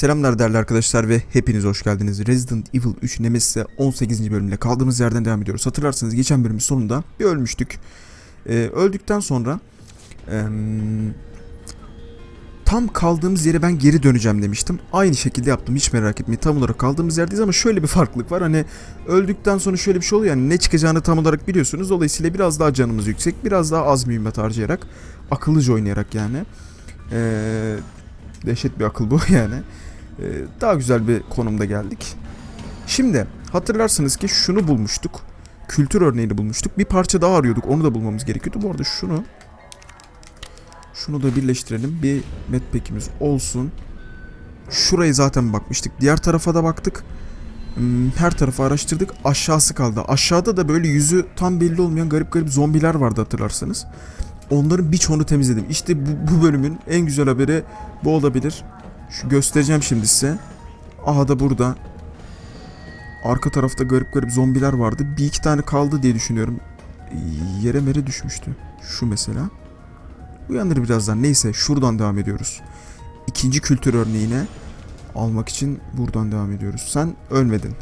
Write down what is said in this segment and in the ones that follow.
Selamlar değerli arkadaşlar ve hepiniz hoş geldiniz. Resident Evil 3 Nemesis'e 18. bölümle kaldığımız yerden devam ediyoruz. Hatırlarsanız geçen bölümün sonunda bir ölmüştük. Ee, öldükten sonra eee, tam kaldığımız yere ben geri döneceğim demiştim. Aynı şekilde yaptım hiç merak etmeyin. Tam olarak kaldığımız yerdeyiz ama şöyle bir farklılık var. Hani öldükten sonra şöyle bir şey oluyor yani ne çıkacağını tam olarak biliyorsunuz. Dolayısıyla biraz daha canımız yüksek. Biraz daha az mühimmat harcayarak akıllıca oynayarak yani. Eee dehşet bir akıl bu yani. Ee, daha güzel bir konumda geldik. Şimdi hatırlarsınız ki şunu bulmuştuk. Kültür örneğini bulmuştuk. Bir parça daha arıyorduk. Onu da bulmamız gerekiyordu. Bu arada şunu şunu da birleştirelim. Bir medpack'imiz olsun. Şurayı zaten bakmıştık. Diğer tarafa da baktık. Hmm, Her tarafı araştırdık. Aşağısı kaldı. Aşağıda da böyle yüzü tam belli olmayan garip garip zombiler vardı hatırlarsanız. Onların birçoğunu temizledim. İşte bu, bu bölümün en güzel haberi bu olabilir. Şu göstereceğim şimdi size. Aha da burada. Arka tarafta garip garip zombiler vardı. Bir iki tane kaldı diye düşünüyorum. Yere mere düşmüştü. Şu mesela. Uyanır birazdan. Neyse şuradan devam ediyoruz. İkinci kültür örneğine almak için buradan devam ediyoruz. Sen ölmedin.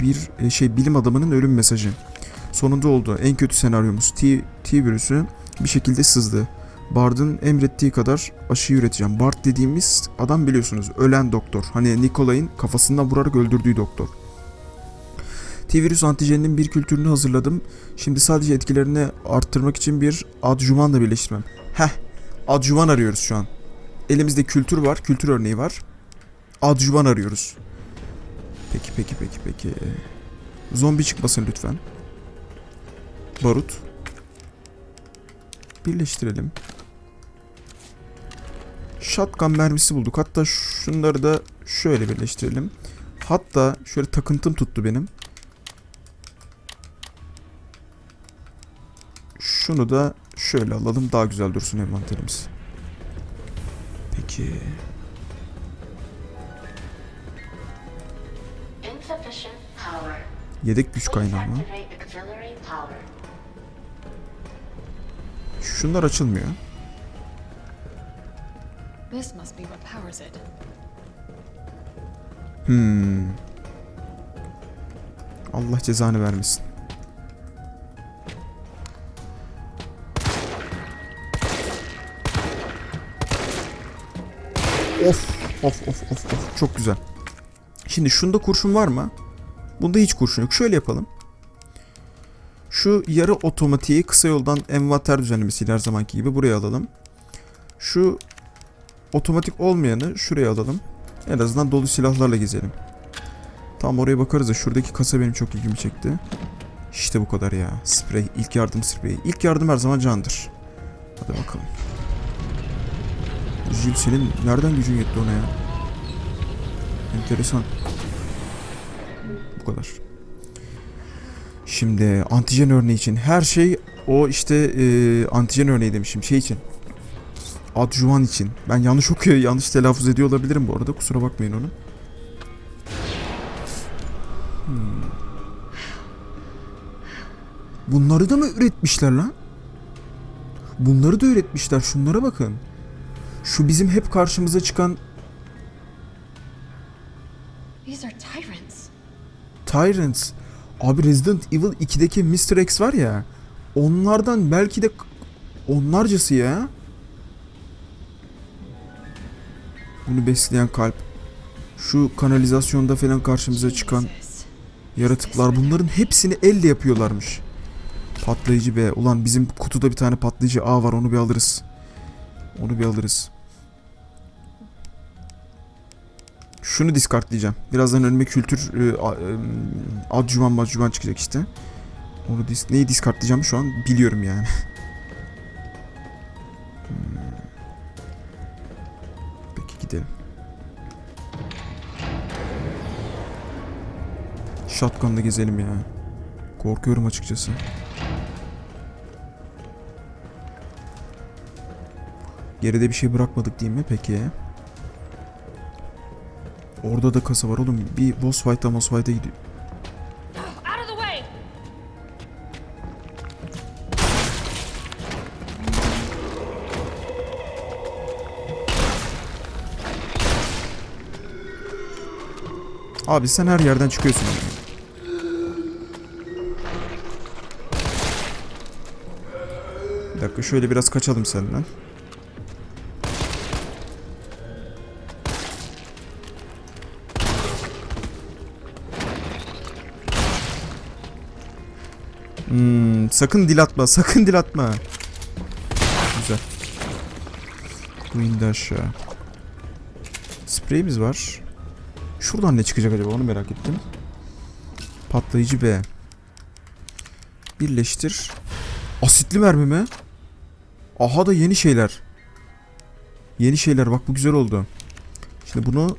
Bir e, şey bilim adamının ölüm mesajı. Sonunda oldu. En kötü senaryomuz. T, T virüsü bir şekilde sızdı. Bard'ın emrettiği kadar aşı üreteceğim. Bard dediğimiz adam biliyorsunuz ölen doktor. Hani Nikolay'ın kafasından vurarak öldürdüğü doktor. T-virüs antijeninin bir kültürünü hazırladım. Şimdi sadece etkilerini arttırmak için bir adjuvanla birleştirmem. Heh, adjuvan arıyoruz şu an. Elimizde kültür var, kültür örneği var. Adjuvan arıyoruz. Peki, peki, peki, peki. Zombi çıkmasın lütfen. Barut. Birleştirelim. Shotgun mermisi bulduk. Hatta şunları da şöyle birleştirelim. Hatta şöyle takıntım tuttu benim. Şunu da şöyle alalım. Daha güzel dursun envanterimiz. Peki. Yedek güç kaynağı mı? Şunlar açılmıyor. This must be what powers it. Hmm. Allah cezanı vermesin. Of of of of of çok güzel. Şimdi şunda kurşun var mı? Bunda hiç kurşun yok. Şöyle yapalım. Şu yarı otomatiği kısa yoldan envanter düzenlemesiyle her zamanki gibi buraya alalım. Şu otomatik olmayanı şuraya alalım. En azından dolu silahlarla gezelim. Tam oraya bakarız da şuradaki kasa benim çok ilgimi çekti. İşte bu kadar ya. Sprey, ilk yardım spreyi. İlk yardım her zaman candır. Hadi bakalım. Jil senin nereden gücün yetti ona ya? Enteresan. Bu kadar. Şimdi antijen örneği için her şey o işte e, antijen örneği demişim şey için. Adjuvan için. Ben yanlış okuyor, yanlış telaffuz ediyor olabilirim bu arada. Kusura bakmayın onu. Hmm. Bunları da mı üretmişler lan? Bunları da üretmişler. Şunlara bakın. Şu bizim hep karşımıza çıkan These are tyrants. Tyrants. Abi Resident Evil 2'deki Mr. X var ya. Onlardan belki de onlarcası ya. Bunu besleyen kalp. Şu kanalizasyonda falan karşımıza çıkan yaratıklar bunların hepsini elle yapıyorlarmış. Patlayıcı be. Ulan bizim kutuda bir tane patlayıcı A var onu bir alırız. Onu bir alırız. Şunu diskartlayacağım. Birazdan önüme kültür e, e, adjuvan madjuvan çıkacak işte. Onu dis neyi diskartlayacağım şu an biliyorum yani. Hmm. Peki gidelim. Shotgun'la gezelim ya. Korkuyorum açıkçası. Geride bir şey bırakmadık değil mi peki? Orada da kasa var oğlum. Bir boss fight'a boss fight'a gidiyor. Abi sen her yerden çıkıyorsun. Bir dakika şöyle biraz kaçalım senden. Hmm, sakın dil atma, sakın dil atma. Güzel. Bu indi aşağı. Spreyimiz var. Şuradan ne çıkacak acaba onu merak ettim. Patlayıcı B. Birleştir. Asitli mermi mi? Aha da yeni şeyler. Yeni şeyler bak bu güzel oldu. Şimdi bunu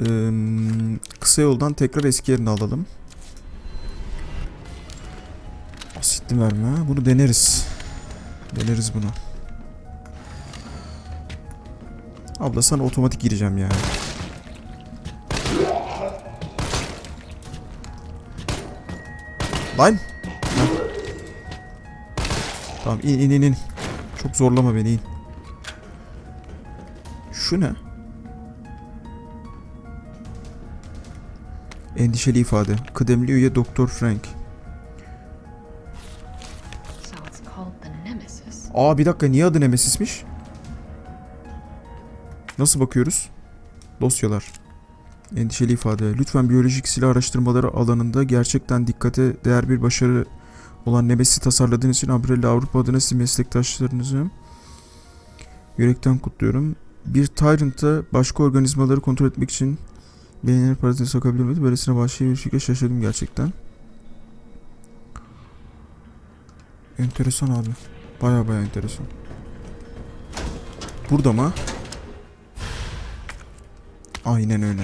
ım, kısa yoldan tekrar eski yerine alalım. Asitli mermi ha. Bunu deneriz. Deneriz bunu. Abla sana otomatik gireceğim ya. Lan. Heh. Tamam in in in in. Çok zorlama beni in. Şu ne? Endişeli ifade. Kıdemli üye Doktor Frank. Aa bir dakika niye adı Nemesis'miş? Nasıl bakıyoruz? Dosyalar. Endişeli ifade. Lütfen biyolojik silah araştırmaları alanında gerçekten dikkate değer bir başarı olan Nemesis'i tasarladığınız için Umbrella Avrupa adına sizi meslektaşlarınızı yürekten kutluyorum. Bir Tyrant'a başka organizmaları kontrol etmek için beynini parazite sokabilir miydi? Böylesine başlayı bir şekilde şaşırdım gerçekten. Enteresan abi. Baya baya enteresan. Burada mı? Aynen öyle.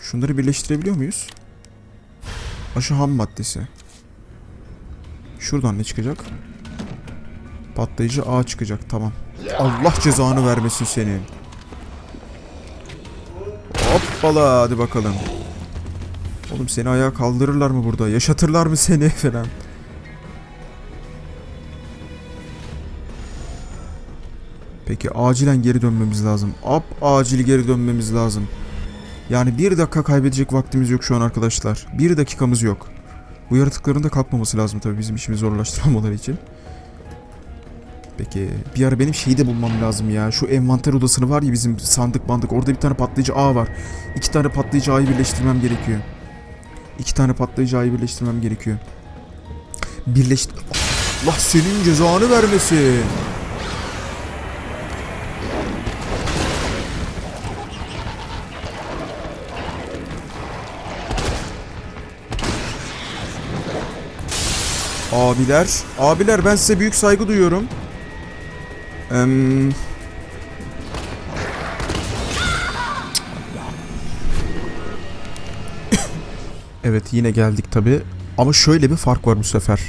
Şunları birleştirebiliyor muyuz? Aşı ham maddesi. Şuradan ne çıkacak? Patlayıcı A çıkacak tamam. Allah cezanı vermesin senin. Hoppala hadi bakalım. Oğlum seni ayağa kaldırırlar mı burada? Yaşatırlar mı seni falan? Peki acilen geri dönmemiz lazım. Ap acil geri dönmemiz lazım. Yani bir dakika kaybedecek vaktimiz yok şu an arkadaşlar. Bir dakikamız yok. Bu yaratıkların da kalkmaması lazım tabii bizim işimizi zorlaştırmamaları için. Peki bir ara benim şeyi de bulmam lazım ya. Şu envanter odasını var ya bizim sandık bandık. Orada bir tane patlayıcı ağ var. İki tane patlayıcı ağı birleştirmem gerekiyor. İki tane patlayıcı ağı birleştirmem gerekiyor. Birleştir... Allah senin cezanı vermesin. Abiler, abiler ben size büyük saygı duyuyorum. Evet yine geldik tabi. Ama şöyle bir fark var bu sefer.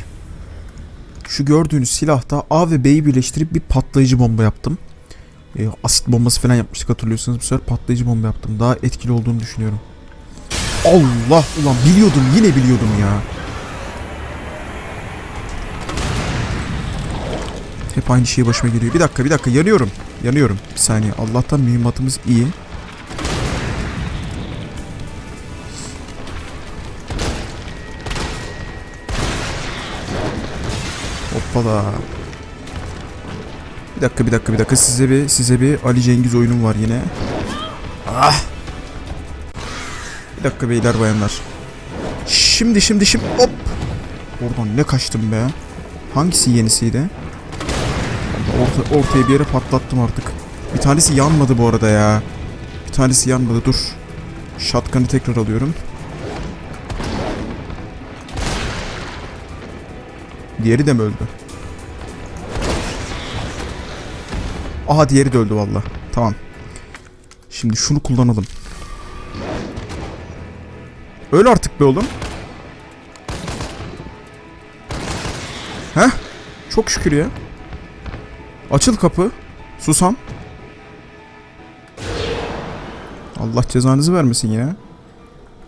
Şu gördüğünüz silahta A ve B'yi birleştirip bir patlayıcı bomba yaptım. E, asit bombası falan yapmıştık hatırlıyorsanız bu sefer patlayıcı bomba yaptım. Daha etkili olduğunu düşünüyorum. Allah ulan biliyordum yine biliyordum ya. Hep aynı şey başıma geliyor. Bir dakika bir dakika yanıyorum. Yanıyorum. Bir saniye. Allah'tan mühimmatımız iyi. Hoppala. Bir dakika bir dakika bir dakika size bir size bir Ali Cengiz oyunum var yine. Ah. Bir dakika beyler bayanlar. Şimdi şimdi şimdi hop. Oradan ne kaçtım be. Hangisi yenisiydi? Orta, ortaya bir yere patlattım artık. Bir tanesi yanmadı bu arada ya. Bir tanesi yanmadı dur. Shotgun'ı tekrar alıyorum. Diğeri de mi öldü? Aha diğeri de öldü valla. Tamam. Şimdi şunu kullanalım. Öl artık be oğlum. Heh. Çok şükür ya. Açıl kapı. Susam. Allah cezanızı vermesin ya.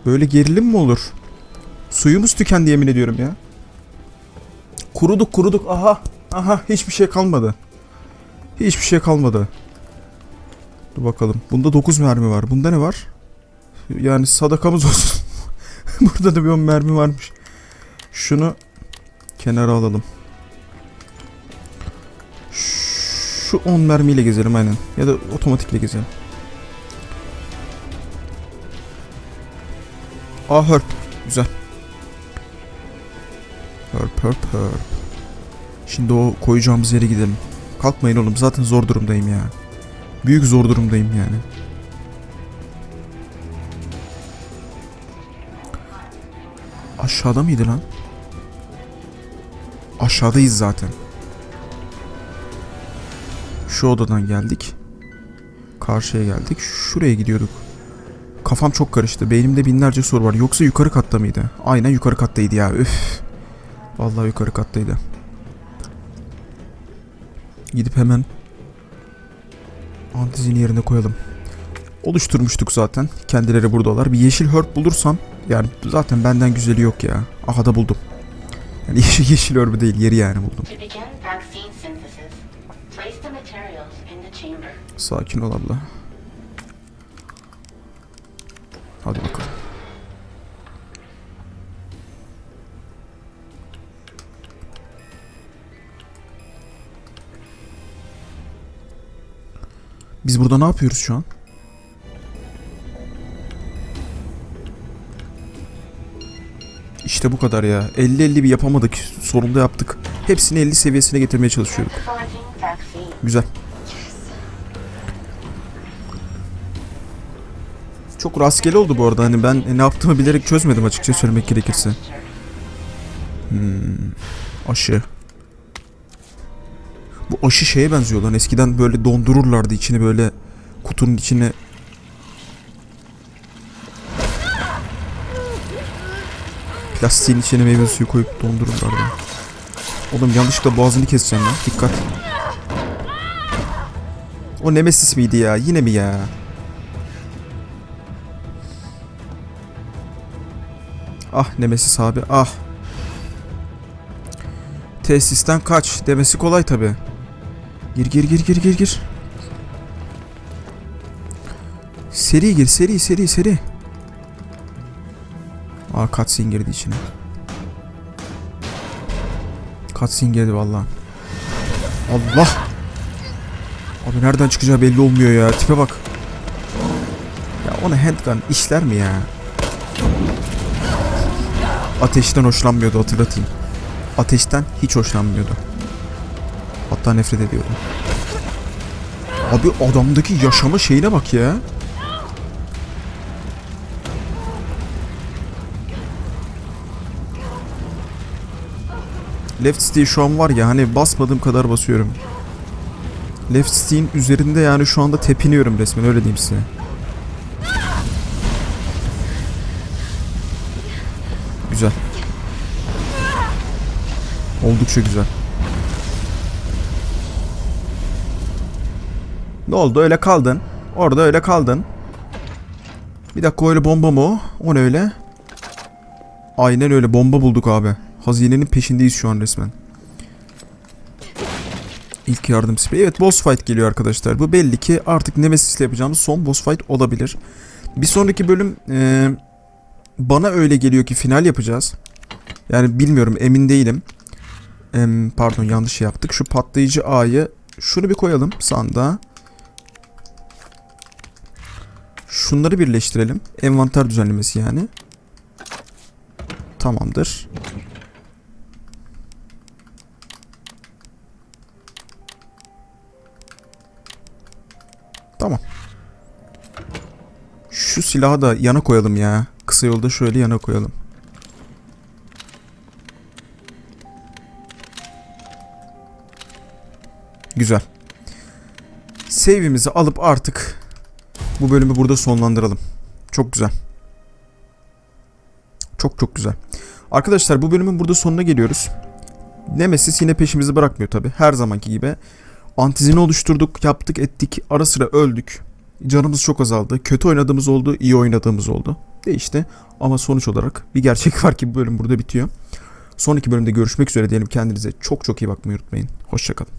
Böyle gerilim mi olur? Suyumuz tükendi yemin ediyorum ya. Kuruduk kuruduk aha. Aha hiçbir şey kalmadı. Hiçbir şey kalmadı. Dur bakalım. Bunda 9 mermi var. Bunda ne var? Yani sadakamız olsun. Burada da bir 10 mermi varmış. Şunu kenara alalım. Şu 10 mermiyle gezelim aynen. Ya da otomatikle gezelim. Aa hörp. Güzel. Hörp hörp hörp. Şimdi o koyacağımız yere gidelim. Kalkmayın oğlum zaten zor durumdayım ya. Büyük zor durumdayım yani. Aşağıda mıydı lan? Aşağıdayız zaten. Şu odadan geldik. Karşıya geldik. Şuraya gidiyorduk. Kafam çok karıştı. Beynimde binlerce soru var. Yoksa yukarı katta mıydı? Aynen yukarı kattaydı ya. Üf. Vallahi yukarı kattaydı. Gidip hemen antizini yerine koyalım. Oluşturmuştuk zaten. Kendileri buradalar. Bir yeşil hörp bulursam yani zaten benden güzeli yok ya. Aha da buldum. Yani yeşil, yeşil örbü değil yeri yani buldum. Sakin ol abla. Hadi bakalım. Biz burada ne yapıyoruz şu an? İşte bu kadar ya. 50-50 bir yapamadık. Sonunda yaptık. Hepsini 50 seviyesine getirmeye çalışıyorduk. Güzel. Çok rastgele oldu bu arada. Hani ben ne yaptığımı bilerek çözmedim açıkça söylemek gerekirse. Hmm, aşı. Bu aşı şeye benziyor lan. Eskiden böyle dondururlardı içini böyle kutunun içine plastiğin içine meyve suyu koyup dondururlardı. Oğlum yanlışlıkla boğazını keseceğim lan. Dikkat. O Nemesis miydi ya? Yine mi ya? Ah Nemesis abi ah. Tesisten kaç demesi kolay tabi. Gir gir gir gir gir gir. Seri gir seri seri seri. Aa cutscene girdi içine. Cutscene girdi valla. Allah. Abi nereden çıkacağı belli olmuyor ya. Tipe bak. Ya ona handgun işler mi ya? Ateşten hoşlanmıyordu hatırlatayım. Ateşten hiç hoşlanmıyordu. Hatta nefret ediyordu. Abi adamdaki yaşama şeyine bak ya. Left stick'i şu an var ya hani basmadığım kadar basıyorum. Left stick'in üzerinde yani şu anda tepiniyorum resmen öyle diyeyim size. Oldukça güzel. Ne oldu öyle kaldın. Orada öyle kaldın. Bir dakika öyle bomba mı o? O ne öyle? Aynen öyle bomba bulduk abi. Hazinenin peşindeyiz şu an resmen. İlk yardım spreyi. Evet boss fight geliyor arkadaşlar. Bu belli ki artık Nemesis ile yapacağımız son boss fight olabilir. Bir sonraki bölüm e, bana öyle geliyor ki final yapacağız. Yani bilmiyorum emin değilim. Pardon yanlış şey yaptık. Şu patlayıcı A'yı şunu bir koyalım sandığa. Şunları birleştirelim. Envanter düzenlemesi yani. Tamamdır. Tamam. Şu silahı da yana koyalım ya. Kısa yolda şöyle yana koyalım. Güzel. Save'imizi alıp artık bu bölümü burada sonlandıralım. Çok güzel. Çok çok güzel. Arkadaşlar bu bölümün burada sonuna geliyoruz. Nemesis yine peşimizi bırakmıyor tabi. Her zamanki gibi. Antizini oluşturduk, yaptık, ettik. Ara sıra öldük. Canımız çok azaldı. Kötü oynadığımız oldu, iyi oynadığımız oldu. Değişti. Ama sonuç olarak bir gerçek var ki bu bölüm burada bitiyor. Sonraki bölümde görüşmek üzere diyelim. Kendinize çok çok iyi bakmayı unutmayın. Hoşçakalın.